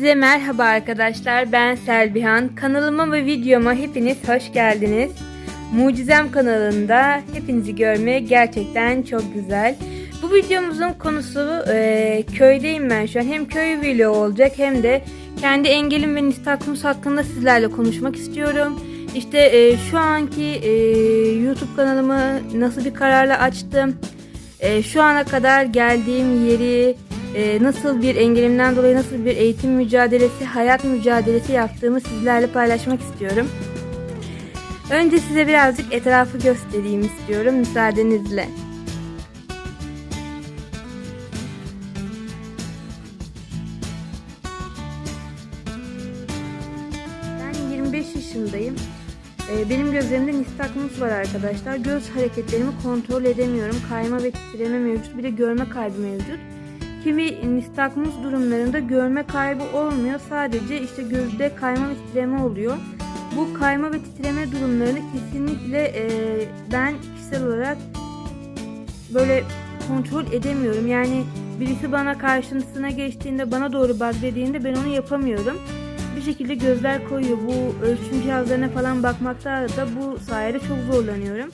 Hepinize merhaba arkadaşlar. Ben Selvihan. Kanalıma ve videoma hepiniz hoş geldiniz. Mucizem kanalında hepinizi görmeye gerçekten çok güzel. Bu videomuzun konusu e, köydeyim ben şu an. Hem köy vlogu olacak hem de kendi engelim ve nistaklımız hakkında sizlerle konuşmak istiyorum. İşte e, şu anki e, YouTube kanalımı nasıl bir kararla açtım. E, şu ana kadar geldiğim yeri, e, nasıl bir engelimden dolayı nasıl bir eğitim mücadelesi, hayat mücadelesi yaptığımı sizlerle paylaşmak istiyorum. Önce size birazcık etrafı göstereyim istiyorum müsaadenizle. Ben 25 yaşındayım. Ee, Benim gözlerimde nistagmus var arkadaşlar. Göz hareketlerimi kontrol edemiyorum. Kayma ve titreme mevcut. Bir de görme kaybı mevcut. Kimi nistagmus durumlarında görme kaybı olmuyor. Sadece işte gözde kayma ve titreme oluyor. Bu kayma ve titreme durumlarını kesinlikle e, ben kişisel olarak böyle kontrol edemiyorum. Yani birisi bana karşısına geçtiğinde bana doğru bak dediğinde ben onu yapamıyorum. Bir şekilde gözler koyuyor. Bu ölçüm cihazlarına falan bakmakta da bu sayede çok zorlanıyorum.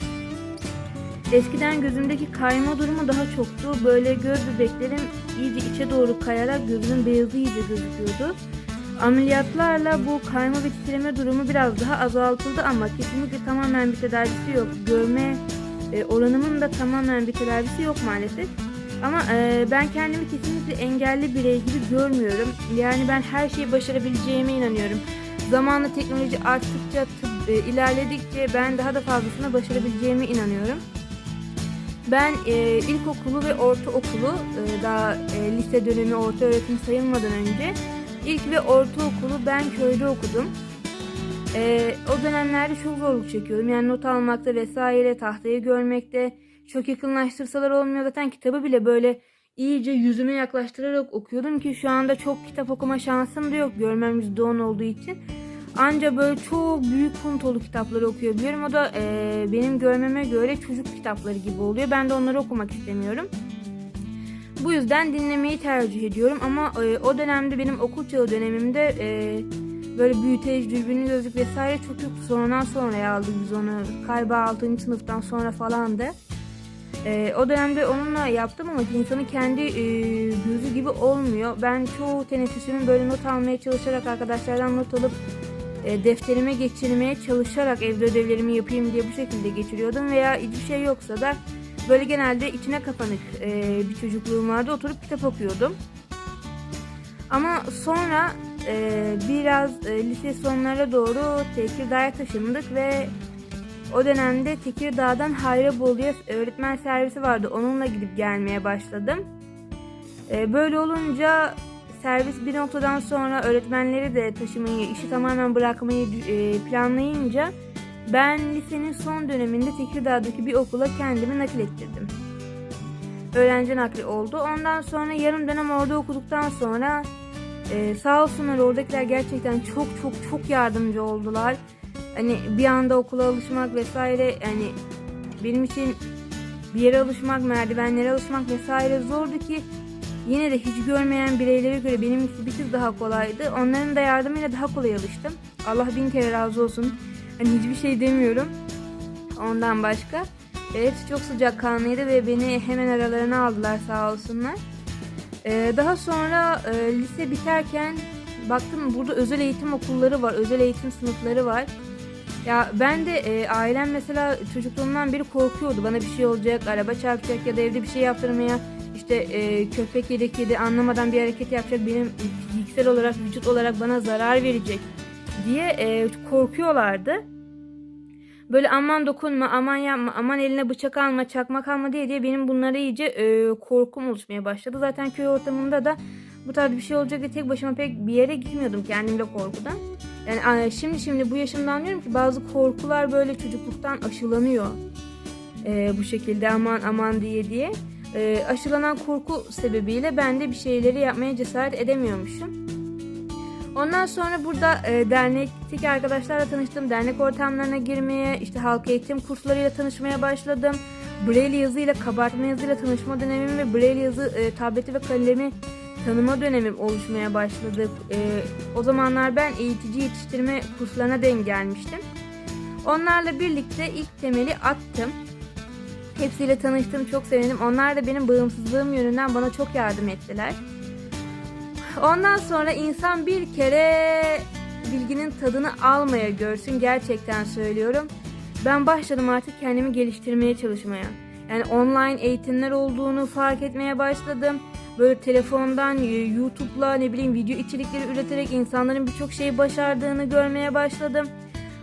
Eskiden gözümdeki kayma durumu daha çoktu. Böyle göz bebeklerim iyice içe doğru kayarak gözümün beyazı iyice gözüküyordu. Ameliyatlarla bu kayma ve titreme durumu biraz daha azaltıldı ama kesinlikle tamamen bir tedavisi yok. Görme e, oranımın da tamamen bir tedavisi yok maalesef. Ama e, ben kendimi kesinlikle engelli birey gibi görmüyorum. Yani ben her şeyi başarabileceğime inanıyorum. Zamanla teknoloji arttıkça, tıp e, ilerledikçe ben daha da fazlasını başarabileceğime inanıyorum. Ben e, ilkokulu ve ortaokulu e, daha e, lise dönemi orta öğretim sayılmadan önce ilk ve ortaokulu ben köyde okudum. E, o dönemlerde çok zorluk çekiyordum. Yani not almakta vesaire, tahtayı görmekte çok yakınlaştırsalar olmuyor. Zaten kitabı bile böyle iyice yüzüme yaklaştırarak okuyordum ki şu anda çok kitap okuma şansım da yok. Görmem %10 olduğu için. Anca böyle çok büyük puntolu kitapları okuyabiliyorum. O da e, benim görmeme göre çocuk kitapları gibi oluyor. Ben de onları okumak istemiyorum. Bu yüzden dinlemeyi tercih ediyorum. Ama e, o dönemde benim okul çağı dönemimde e, böyle büyüteç, dürbünlü gözlük vesaire çok yoktu. Sonradan sonra aldık biz onu. Galiba 6. sınıftan sonra falandı. E, o dönemde onunla yaptım ama insanın kendi e, gözü gibi olmuyor. Ben çoğu teneffüsümü böyle not almaya çalışarak arkadaşlardan not alıp e, defterime geçirmeye çalışarak evde ödevlerimi yapayım diye bu şekilde geçiriyordum veya hiçbir şey yoksa da böyle genelde içine kapanık e, bir çocukluğum vardı oturup kitap okuyordum. Ama sonra e, biraz lise sonlara doğru Tekirdağ'a taşındık ve o dönemde Tekirdağ'dan Hayrabolu'ya öğretmen servisi vardı. Onunla gidip gelmeye başladım. Böyle olunca servis bir noktadan sonra öğretmenleri de taşımayı, işi tamamen bırakmayı e, planlayınca ben lisenin son döneminde Tekirdağ'daki bir okula kendimi nakil ettirdim. Öğrenci nakli oldu. Ondan sonra yarım dönem orada okuduktan sonra e, sağ olsunlar oradakiler gerçekten çok çok çok yardımcı oldular. Hani bir anda okula alışmak vesaire yani benim için bir yere alışmak, merdivenlere alışmak vesaire zordu ki Yine de hiç görmeyen bireylere göre benim bir tık daha kolaydı. Onların da yardımıyla daha kolay alıştım. Allah bin kere razı olsun. Hani hiçbir şey demiyorum. Ondan başka. E, hepsi çok sıcak kanlıydı ve beni hemen aralarına aldılar sağ olsunlar. E, daha sonra e, lise biterken baktım burada özel eğitim okulları var. Özel eğitim sınıfları var. Ya ben de e, ailem mesela çocukluğumdan beri korkuyordu. Bana bir şey olacak, araba çarpacak ya da evde bir şey yaptırmaya işte e, köpek yedi kedi anlamadan bir hareket yapacak benim fiziksel olarak vücut olarak bana zarar verecek diye e, korkuyorlardı. Böyle aman dokunma, aman yapma, aman eline bıçak alma, çakmak alma diye diye benim bunlara iyice e, korkum oluşmaya başladı. Zaten köy ortamında da bu tarz bir şey olacak diye tek başıma pek bir yere gitmiyordum kendimle korkudan. Yani şimdi şimdi bu yaşımda anlıyorum ki bazı korkular böyle çocukluktan aşılanıyor. E, bu şekilde aman aman diye diye e, aşılanan korku sebebiyle ben de bir şeyleri yapmaya cesaret edemiyormuşum. Ondan sonra burada e, dernekteki arkadaşlarla tanıştım. Dernek ortamlarına girmeye, işte halk eğitim kurslarıyla tanışmaya başladım. Braille yazıyla, kabartma yazıyla tanışma dönemim ve Braille yazı e, tableti ve kalemi tanıma dönemim oluşmaya başladı. E, o zamanlar ben eğitici yetiştirme kurslarına denk gelmiştim. Onlarla birlikte ilk temeli attım. Hepsiyle tanıştım, çok sevindim. Onlar da benim bağımsızlığım yönünden bana çok yardım ettiler. Ondan sonra insan bir kere bilginin tadını almaya görsün. Gerçekten söylüyorum. Ben başladım artık kendimi geliştirmeye çalışmaya. Yani online eğitimler olduğunu fark etmeye başladım. Böyle telefondan, YouTube'la ne bileyim video içerikleri üreterek insanların birçok şeyi başardığını görmeye başladım.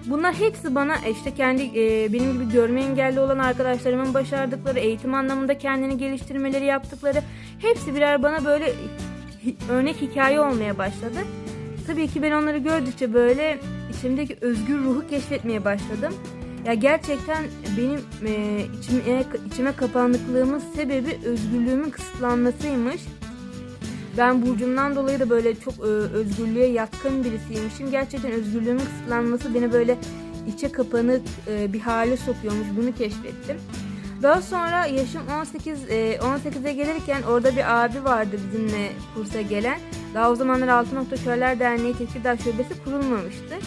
Bunlar hepsi bana işte kendi e, benim gibi görme engelli olan arkadaşlarımın başardıkları, eğitim anlamında kendini geliştirmeleri yaptıkları hepsi birer bana böyle örnek hikaye olmaya başladı. Tabii ki ben onları gördükçe böyle içimdeki özgür ruhu keşfetmeye başladım. Ya gerçekten benim e, içime, içime kapanıklığımın sebebi özgürlüğümün kısıtlanmasıymış. Ben burcumdan dolayı da böyle çok e, özgürlüğe yatkın birisiymişim. Gerçekten özgürlüğümün kısıtlanması beni böyle içe kapanık e, bir hale sokuyormuş. Bunu keşfettim. Daha sonra yaşım 18 e, 18'e gelirken orada bir abi vardı bizimle kursa gelen. Daha o zamanlar Altın Nokta Körler Derneği Tekirdağ Şubesi kurulmamıştı.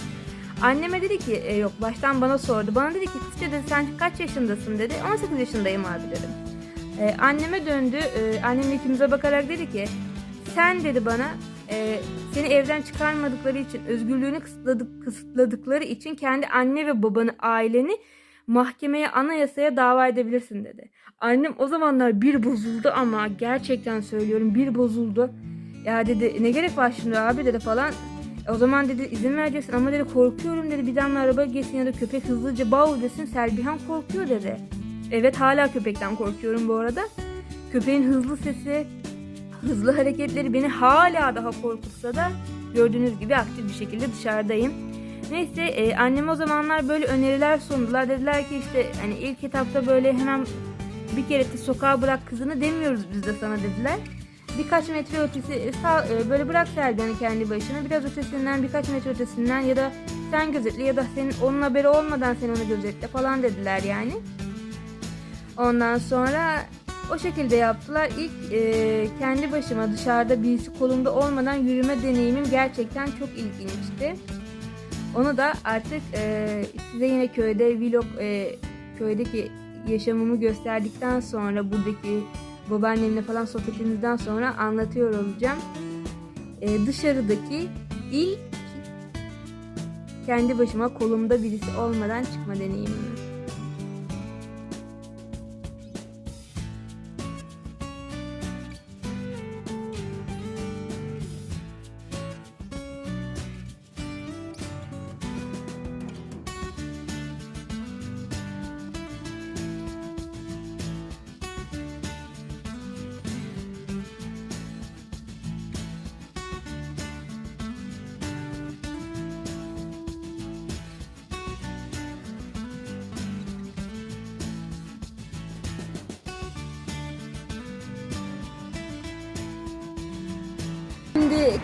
Anneme dedi ki e, yok baştan bana sordu. Bana dedi ki kızca dedi sen kaç yaşındasın dedi. 18 yaşındayım abi dedim. E, anneme döndü. E, annem ikimize bakarak dedi ki sen dedi bana e, seni evden çıkarmadıkları için özgürlüğünü kısıtladık, kısıtladıkları için kendi anne ve babanı aileni mahkemeye anayasaya dava edebilirsin dedi. Annem o zamanlar bir bozuldu ama gerçekten söylüyorum bir bozuldu. Ya dedi ne gerek var şimdi abi dedi falan. O zaman dedi izin vereceksin ama dedi korkuyorum dedi. Bir damla araba geçsin ya da köpek hızlıca bav desin. Selbihan korkuyor dedi. Evet hala köpekten korkuyorum bu arada. Köpeğin hızlı sesi, hızlı hareketleri beni hala daha korkutsa da gördüğünüz gibi aktif bir şekilde dışarıdayım. Neyse e, annem o zamanlar böyle öneriler sundular. Dediler ki işte hani ilk etapta böyle hemen bir kere de sokağa bırak kızını demiyoruz biz de sana dediler. Birkaç metre ötesi e, sağ, e, böyle bırak Selcan'ı kendi başına. Biraz ötesinden birkaç metre ötesinden ya da sen gözetle ya da senin onun haberi olmadan sen onu gözetle falan dediler yani. Ondan sonra o şekilde yaptılar. İlk e, kendi başıma dışarıda birisi kolumda olmadan yürüme deneyimim gerçekten çok ilginçti. Onu da artık e, size yine köyde vlog e, köydeki yaşamımı gösterdikten sonra buradaki babaannemle falan sohbetimizden sonra anlatıyor olacağım. E, dışarıdaki ilk kendi başıma kolumda birisi olmadan çıkma deneyimim.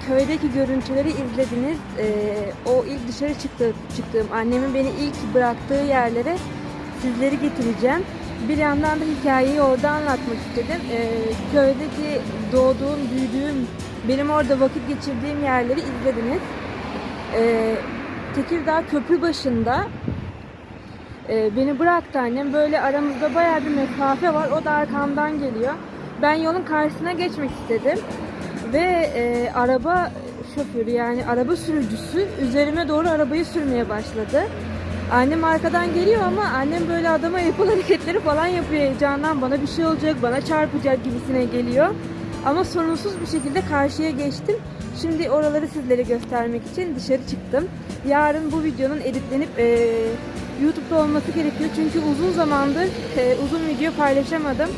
Köydeki görüntüleri izlediniz. Ee, o ilk dışarı çıktı, çıktığım, annemin beni ilk bıraktığı yerlere sizleri getireceğim. Bir yandan da hikayeyi orada anlatmak istedim. Ee, köydeki doğduğum, büyüdüğüm, benim orada vakit geçirdiğim yerleri izlediniz. Ee, Tekirdağ köprü başında e, beni bıraktı annem. Böyle aramızda bayağı bir mesafe var. O da arkamdan geliyor. Ben yolun karşısına geçmek istedim ve e, araba şoförü yani araba sürücüsü üzerime doğru arabayı sürmeye başladı. Annem arkadan geliyor ama annem böyle adama yapılan hareketleri falan yapıyor heyecandan. Bana bir şey olacak, bana çarpacak gibisine geliyor. Ama sorunsuz bir şekilde karşıya geçtim. Şimdi oraları sizlere göstermek için dışarı çıktım. Yarın bu videonun editlenip e, YouTube'da olması gerekiyor. Çünkü uzun zamandır e, uzun video paylaşamadım.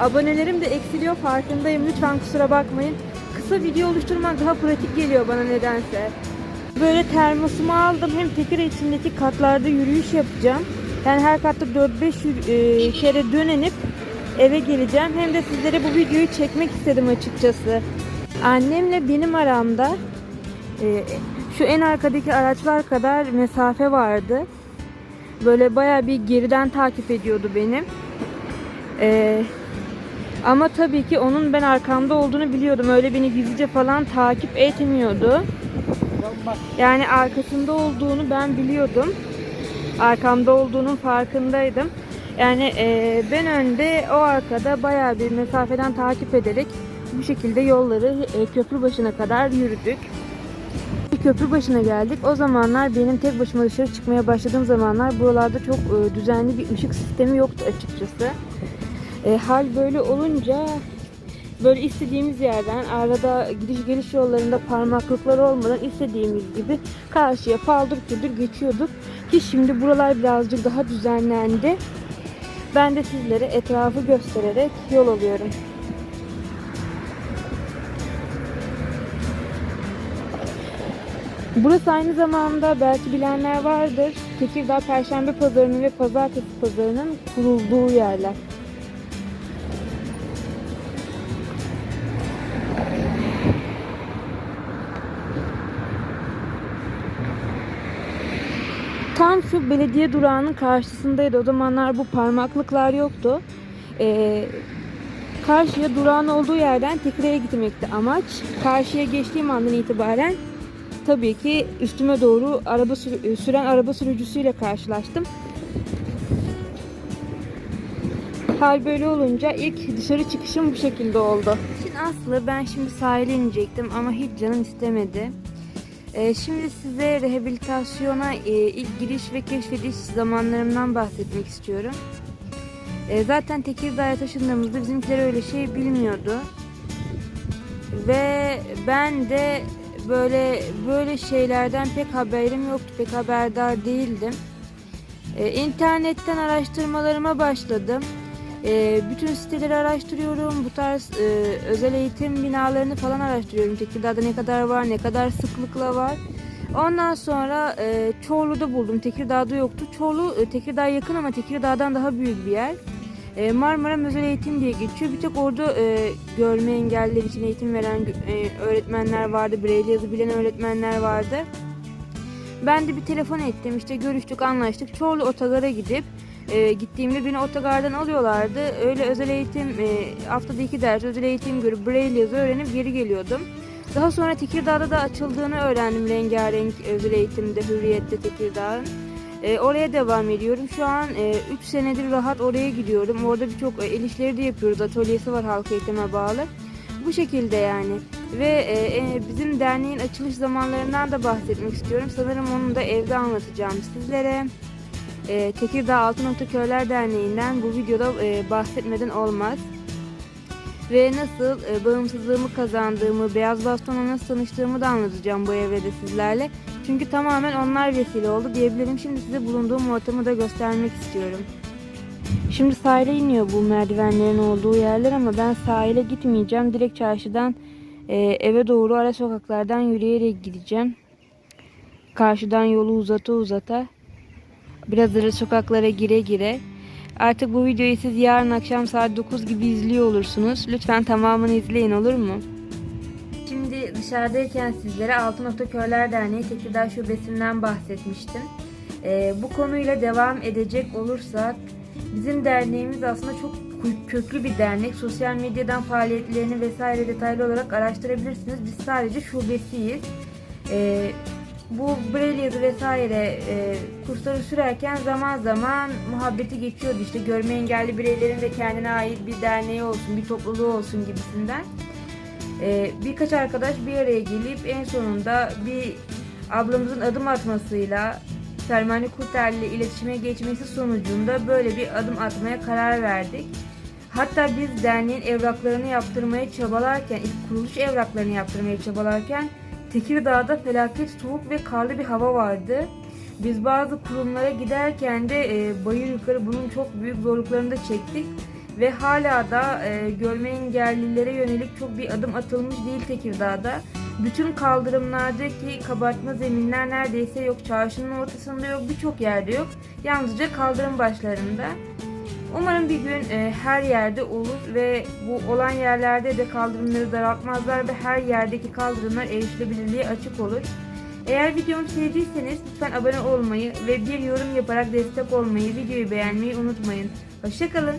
Abonelerim de eksiliyor farkındayım. Lütfen kusura bakmayın. Kısa video oluşturmak daha pratik geliyor bana nedense. Böyle termosumu aldım. Hem Tekir içindeki katlarda yürüyüş yapacağım. Yani her katta 4-5 yürü- e, kere dönenip eve geleceğim. Hem de sizlere bu videoyu çekmek istedim açıkçası. Annemle benim aramda e, şu en arkadaki araçlar kadar mesafe vardı. Böyle baya bir geriden takip ediyordu beni. E, Ama tabii ki onun ben arkamda olduğunu biliyordum. Öyle beni gizlice falan takip etmiyordu. Yani arkasında olduğunu ben biliyordum. Arkamda olduğunun farkındaydım. Yani e, ben önde, o arkada bayağı bir mesafeden takip ederek bu şekilde yolları e, köprü başına kadar yürüdük. Köprü başına geldik. O zamanlar benim tek başıma dışarı çıkmaya başladığım zamanlar buralarda çok e, düzenli bir ışık sistemi yoktu açıkçası. E, hal böyle olunca böyle istediğimiz yerden arada gidiş geliş yollarında parmaklıklar olmadan istediğimiz gibi karşıya paldır küldür geçiyorduk. Ki şimdi buralar birazcık daha düzenlendi. Ben de sizlere etrafı göstererek yol alıyorum. Burası aynı zamanda belki bilenler vardır. Tekirdağ Perşembe Pazarı'nın ve Pazartesi Pazarı'nın kurulduğu yerler. Şu belediye durağının karşısındaydı. O zamanlar bu parmaklıklar yoktu. Ee, karşıya durağın olduğu yerden Tekirdağ'a gitmekti amaç. Karşıya geçtiğim andan itibaren tabii ki üstüme doğru araba sür- süren araba sürücüsüyle karşılaştım. Hal böyle olunca ilk dışarı çıkışım bu şekilde oldu. Şimdi Aslı ben şimdi sahile inecektim ama hiç canım istemedi. Ee, şimdi size rehabilitasyona e, ilk giriş ve keşfediş zamanlarımdan bahsetmek istiyorum. Ee, zaten Tekirdağ'a taşındığımızda bizimkiler öyle şey bilmiyordu. Ve ben de böyle böyle şeylerden pek haberim yoktu, pek haberdar değildim. Ee, internetten araştırmalarıma başladım. Ee, bütün siteleri araştırıyorum. Bu tarz e, özel eğitim binalarını falan araştırıyorum. Tekirdağ'da ne kadar var, ne kadar sıklıkla var. Ondan sonra e, Çorlu'da buldum. Tekirdağ'da yoktu. Çorlu e, Tekirdağ'a yakın ama Tekirdağ'dan daha büyük bir yer. E, Marmara Özel Eğitim diye geçiyor. Bir tek orada e, görme engelliler için eğitim veren e, öğretmenler vardı. Braille yazı bilen öğretmenler vardı. Ben de bir telefon ettim. İşte görüştük, anlaştık. Çorlu Otogar'a gidip e, gittiğimde beni otogardan alıyorlardı. Öyle özel eğitim, e, haftada iki ders özel eğitim görüp Braille yazı öğrenip geri geliyordum. Daha sonra Tekirdağ'da da açıldığını öğrendim rengarenk özel eğitimde Hürriyet'te Tekirdağ'ın. E, oraya devam ediyorum. Şu an 3 senedir rahat oraya gidiyorum. Orada birçok e, el işleri de yapıyoruz. Atölyesi var halk eğitime bağlı. Bu şekilde yani. Ve e, e, bizim derneğin açılış zamanlarından da bahsetmek istiyorum. Sanırım onu da evde anlatacağım sizlere. E, Tekirdağ Altın Nokta Köyler Derneği'nden bu videoda e, bahsetmeden olmaz. Ve nasıl e, bağımsızlığımı kazandığımı, Beyaz Baston'la nasıl tanıştığımı da anlatacağım bu evrede sizlerle. Çünkü tamamen onlar vesile oldu diyebilirim. Şimdi size bulunduğum ortamı da göstermek istiyorum. Şimdi sahile iniyor bu merdivenlerin olduğu yerler ama ben sahile gitmeyeceğim. Direkt çarşıdan e, eve doğru ara sokaklardan yürüyerek gideceğim. Karşıdan yolu uzata uzata. Biraz ara sokaklara gire gire. Artık bu videoyu siz yarın akşam saat 9 gibi izliyor olursunuz. Lütfen tamamını izleyin olur mu? Şimdi dışarıdayken sizlere Altın Nokta Köyler Derneği Tekirdağ Şubesi'nden bahsetmiştim. Ee, bu konuyla devam edecek olursak bizim derneğimiz aslında çok kö- köklü bir dernek. Sosyal medyadan faaliyetlerini vesaire detaylı olarak araştırabilirsiniz. Biz sadece şubesiyiz. Ee, bu Braille yazı vesaire e, kursları sürerken zaman zaman muhabbeti geçiyordu. İşte görme engelli bireylerin de kendine ait bir derneği olsun, bir topluluğu olsun gibisinden. Ee, birkaç arkadaş bir araya gelip en sonunda bir ablamızın adım atmasıyla Selmani Kurtel ile iletişime geçmesi sonucunda böyle bir adım atmaya karar verdik. Hatta biz derneğin evraklarını yaptırmaya çabalarken, ilk kuruluş evraklarını yaptırmaya çabalarken Tekirdağ'da felaket soğuk ve karlı bir hava vardı. Biz bazı kurumlara giderken de e, bayır yukarı bunun çok büyük zorluklarını da çektik ve hala da e, görme engellilere yönelik çok bir adım atılmış değil Tekirdağ'da. Bütün kaldırımlardaki kabartma zeminler neredeyse yok. Çarşının ortasında yok, birçok yerde yok. Yalnızca kaldırım başlarında. Umarım bir gün e, her yerde olur ve bu olan yerlerde de kaldırımları daraltmazlar ve her yerdeki kaldırımlar erişilebilirliğe açık olur. Eğer videomu sevdiyseniz lütfen abone olmayı ve bir yorum yaparak destek olmayı, videoyu beğenmeyi unutmayın. Hoşçakalın.